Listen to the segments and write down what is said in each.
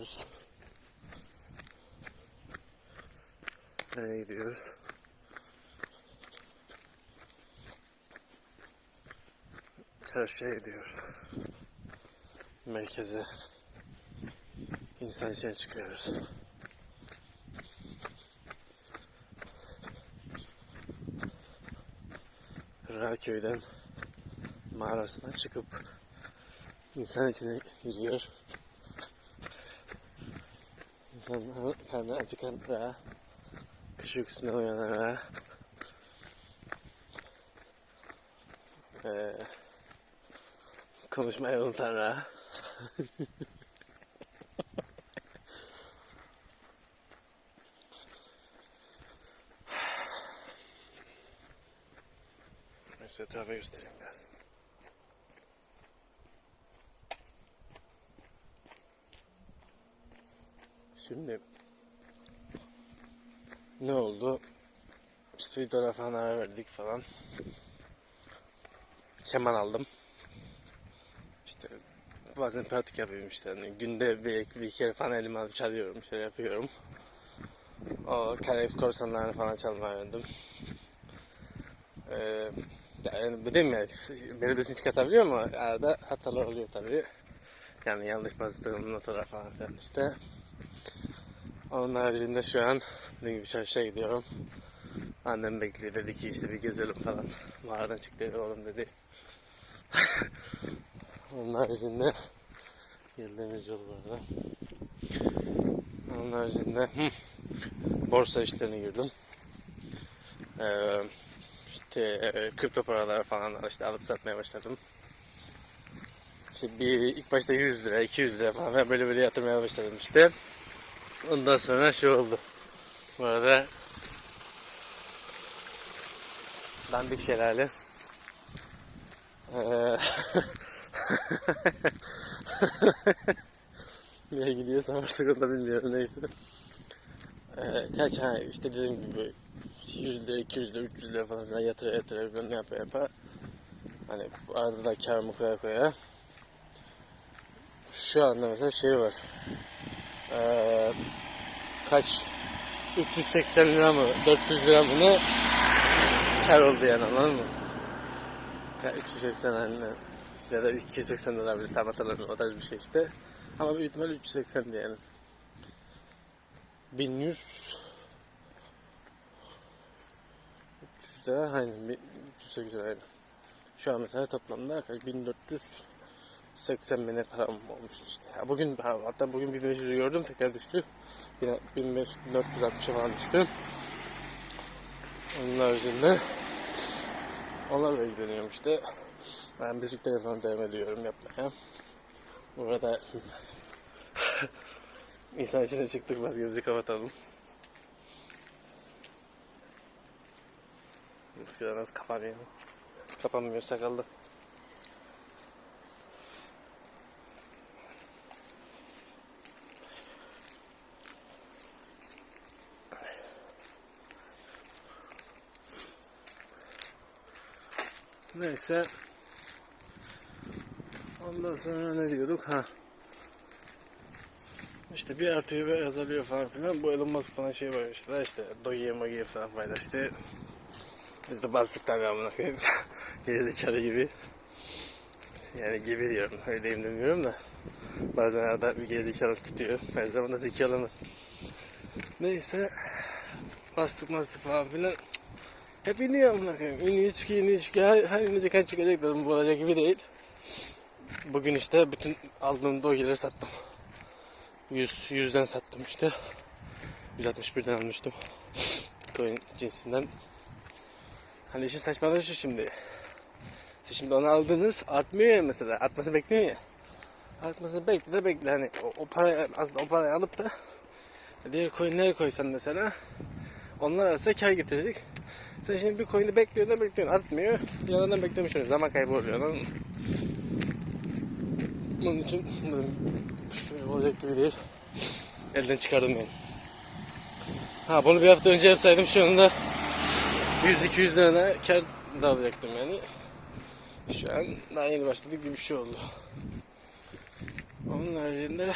gidiyoruz. Nereye gidiyoruz? Çarşıya gidiyoruz. Merkeze. İnsan içine çıkıyoruz. Raköy'den mağarasına çıkıp insan içine giriyor. İnsanların karnı acıkanlara, kış uykusuna uyananlara, eee konuşmayı unutanlara, Ben size etrafı göstereyim biraz. Şimdi ne oldu? İşte videolara falan ara verdik falan. Keman aldım. İşte bazen pratik yapıyorum işte. Hani günde bir, bir kere falan elime alıp çalıyorum, şey yapıyorum. O Karayip korsanlarını falan çalmayı öğrendim. Ee, yani dedim ya, belediyesini çıkartabiliyor ama arada hatalar oluyor tabii. Yani yanlış bastığım notalar falan filan işte. Onun haricinde şu an dediğim gibi çarşıya gidiyorum. Annem bekliyor dedi ki işte bir gezelim falan. Mağaradan çık dedi oğlum dedi. Onun haricinde girdiğimiz yol burada. Onun haricinde borsa işlerine girdim. Ee, işte e, kripto paralar falan işte alıp satmaya başladım. İşte bir ilk başta 100 lira, 200 lira falan böyle böyle yatırmaya başladım işte. Ondan sonra şey oldu. Bu arada Dandik Şelale. Ee, Niye gidiyorsam artık onu da bilmiyorum neyse. Ee, kaç ha işte dediğim gibi 100 lira, 200 lira, 300 lira falan filan yatıra yatıra bilmem ne yapa yapa. Hani arada da karımı koya koya. Şu anda mesela şey var ee, kaç 380 lira mı 400 lira mı ne kar oldu yani anladın mı? 380 hani ya da 280 de olabilir tam hatırlamıyorum o tarz bir şey işte. Ama büyük ihtimal 380 diyelim. 1100 300 lira aynen 380 lira aynen. Şu an mesela toplamda 1400 80 bine param olmuştu işte. Ya bugün hatta bugün 1500'ü gördüm tekrar düştü. 1460'a falan düştü. Onun haricinde onlarla ilgileniyorum işte. Ben müzik telefonu devam ediyorum yapmaya. Burada insan içine çıktık maskemizi kapatalım. Eskiden nasıl kapanıyor? Kapanmıyor sakallı. Neyse. Ondan sonra ne diyorduk? Ha. İşte bir artıyor bir azalıyor falan filan. Bu Elon Musk falan şey var işte. Doge'ye Moge'ye falan fayda işte. Biz de bastık tabii amına koyayım. Gerizekalı gibi. Yani gibi diyorum. Öyleyim demiyorum da. Bazen arada bir gerizekalı tutuyor. Her zaman da zeki olamaz. Neyse. Bastık bastık falan filan. Hep iniyor amına koyayım. İniyor çıkıyor iniyor çıkıyor. Her, her inecek her çıkacak dedim. Bu olacak gibi değil. Bugün işte bütün aldığım dogeleri sattım. 100, 100'den sattım işte. 161'den almıştım. Coin cinsinden. Hani işin saçmalığı şu şimdi. Siz şimdi onu aldınız artmıyor ya mesela. Artmasını bekliyor ya. Artmasını bekle de bekle. Hani o, o parayı aslında o parayı alıp da diğer coinleri koysan mesela onlar arasında kar getirecek. Sen şimdi bir coin'i bekliyorsun bekliyorsun artmıyor. Yalandan beklemiş oluyor. Zaman kaybı oluyor. Mı? Bunun için olacak gibi değil. Elden çıkardım yani. Ha bunu bir hafta önce yapsaydım şu anda 100-200 lirana kar da alacaktım yani. Şu an daha yeni başladık gibi bir şey oldu. Onun haricinde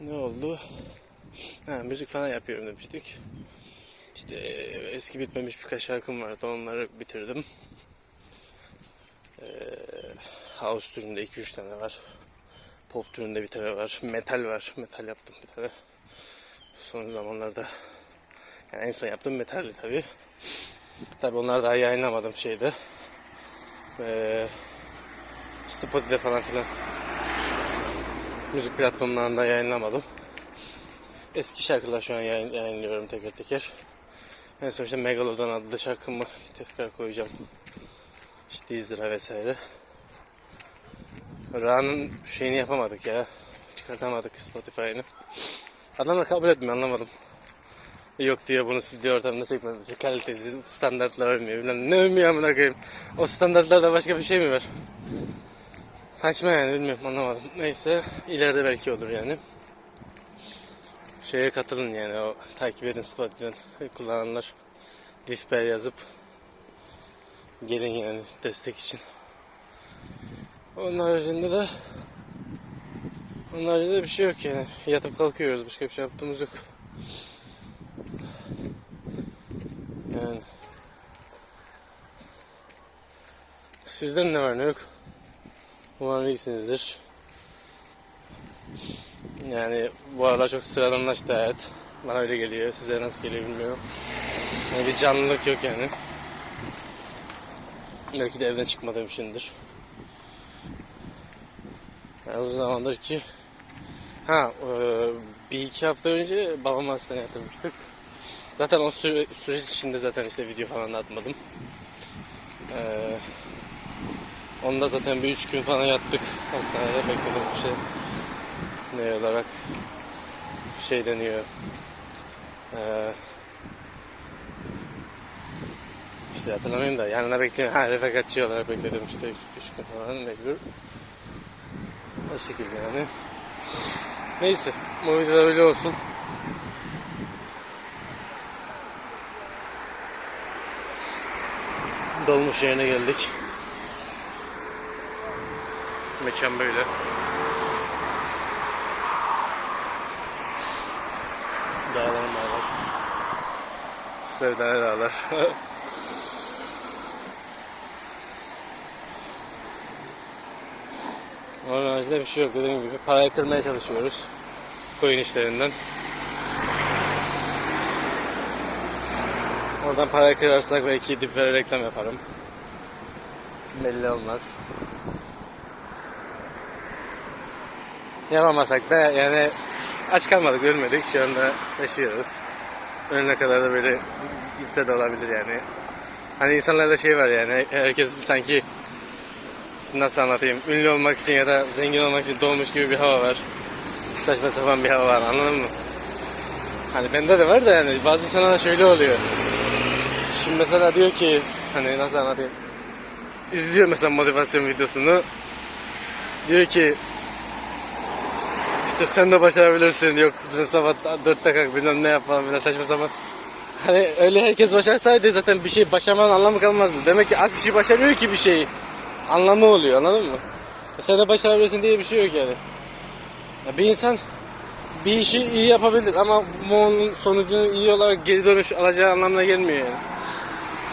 ne oldu? Ha, müzik falan yapıyorum demiştik. İşte eski bitmemiş birkaç şarkım vardı. Onları bitirdim. Ee, house türünde 2-3 tane var. Pop türünde bir tane var. Metal var. Metal yaptım bir tane. Son zamanlarda yani en son yaptığım metalli tabi. Tabi onları daha yayınlamadım şeyde. Ee, Spotify falan filan. Müzik platformlarında yayınlamadım. Eski şarkılar şu an yayın, yayınlıyorum teker teker. En son işte Megalodon adlı şarkımı tekrar koyacağım. İşte izlira vesaire. Ra'nın şeyini yapamadık ya. Çıkartamadık Spotify'ını. Adamlar kabul etmiyor anlamadım. Yok diyor bunu stüdyo ortamında çekmemizi kalitesiz standartlar ölmüyor bilmem ne ölmüyor amına koyayım. O standartlarda başka bir şey mi var? Saçma yani bilmiyorum anlamadım. Neyse ileride belki olur yani. Şeye katılın yani o takip edin Spotify'dan kullananlar. Difber yazıp gelin yani destek için. Onun haricinde de onun haricinde bir şey yok yani. Yatıp kalkıyoruz. Başka bir şey yaptığımız yok. Yani. Sizden ne var ne yok? Umarım iyisinizdir. Yani bu aralar çok sıradanlaştı hayat. Bana öyle geliyor. Size nasıl geliyor bilmiyorum. Yani bir canlılık yok yani. Belki de evden çıkmadığım içindir. Yani uzun zamandır ki ha e, bir iki hafta önce babamı hastaneye yatırmıştık. Zaten o süre, süreç içinde zaten işte video falan atmadım. Ee, onda zaten bir üç gün falan yattık hastanede bekledim bir şey. Ne olarak şey deniyor. Ee, işte hatırlamıyorum da yanına bekliyorum. Ha refakatçi olarak bekledim işte üç, üç gün falan mecbur. O şekilde yani. Neyse bu videoda öyle olsun. Dolmuş yerine geldik. Mekan böyle. Sevdane dağlar. Onun haricinde bir şey yok dediğim gibi. Parayı kırmaya çalışıyoruz. Coin işlerinden. Oradan parayı kırarsak belki diplere reklam yaparım. Belli olmaz. Yapamasak da yani aç kalmadık, ölmedik. Şu anda yaşıyoruz. Önüne kadar da böyle gitse de olabilir yani. Hani insanlarda şey var yani herkes sanki nasıl anlatayım ünlü olmak için ya da zengin olmak için doğmuş gibi bir hava var. Saçma sapan bir hava var anladın mı? Hani bende de var da yani bazı insanlar şöyle oluyor. Şimdi mesela diyor ki hani nasıl anlatayım? İzliyor mesela motivasyon videosunu. Diyor ki işte sen de başarabilirsin. Yok dün sabah dörtte kalk bilmem ne yap falan filan saçma sapan. Hani öyle herkes başarsaydı zaten bir şey başarmanın anlamı kalmazdı. Demek ki az kişi başarıyor ki bir şeyi. Anlamı oluyor anladın mı? E sen de başarabilirsin diye bir şey yok yani. Ya bir insan bir işi iyi yapabilir ama bu onun sonucunu iyi olarak geri dönüş alacağı anlamına gelmiyor yani.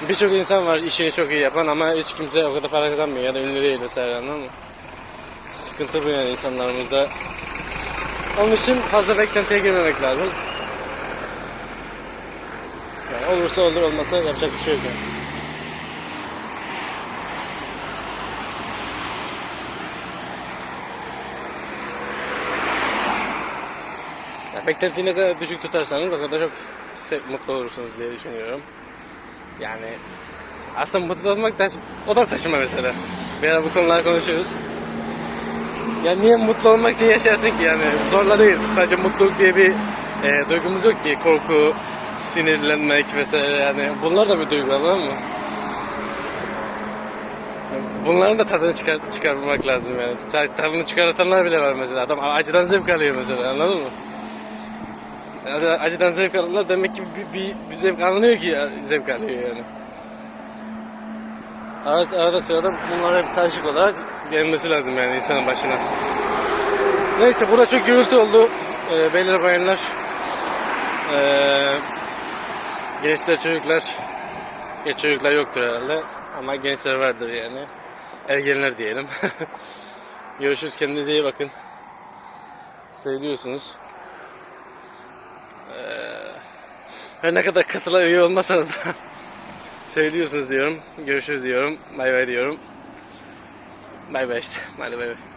Birçok insan var işini çok iyi yapan ama hiç kimse o kadar para kazanmıyor ya da ünlü değil vesaire anladın mı? Sıkıntı bu yani insanlarımızda. Onun için fazla beklentiye girmemek lazım. Yani olursa olur olmasa yapacak bir şey yok yani. Ya beklentiyi ne kadar düşük tutarsanız o kadar çok mutlu olursunuz diye düşünüyorum. Yani aslında mutlu olmak da o da saçma mesela. Bir ara bu konuları konuşuruz. Ya niye mutlu olmak için yaşarsın ki yani zorla değil. Sadece mutluluk diye bir e, duygumuz yok ki. Korku, sinirlenmek vesaire yani bunlar da bir duygu anladın mı? Bunların da tadını çıkar, çıkarmak lazım yani. Ta- Tadını çıkartanlar bile var mesela. Adam acıdan zevk alıyor mesela anladın mı? Acıdan zevk alırlar demek ki bir, bir, bir zevk alınıyor ki zevk alıyor yani. Arada, arada sırada bunlar hep karışık olarak gelmesi lazım yani insanın başına. Neyse burada çok gürültü oldu. Ee, beyler bayanlar, ee, gençler çocuklar, geç çocuklar yoktur herhalde ama gençler vardır yani. Ergenler diyelim. Görüşürüz kendinize iyi bakın. Seviyorsunuz. Ee, her ne kadar katıla üye olmasanız da seviyorsunuz diyorum. Görüşürüz diyorum. Bay bay diyorum. Bay bay işte. Hadi bay bay.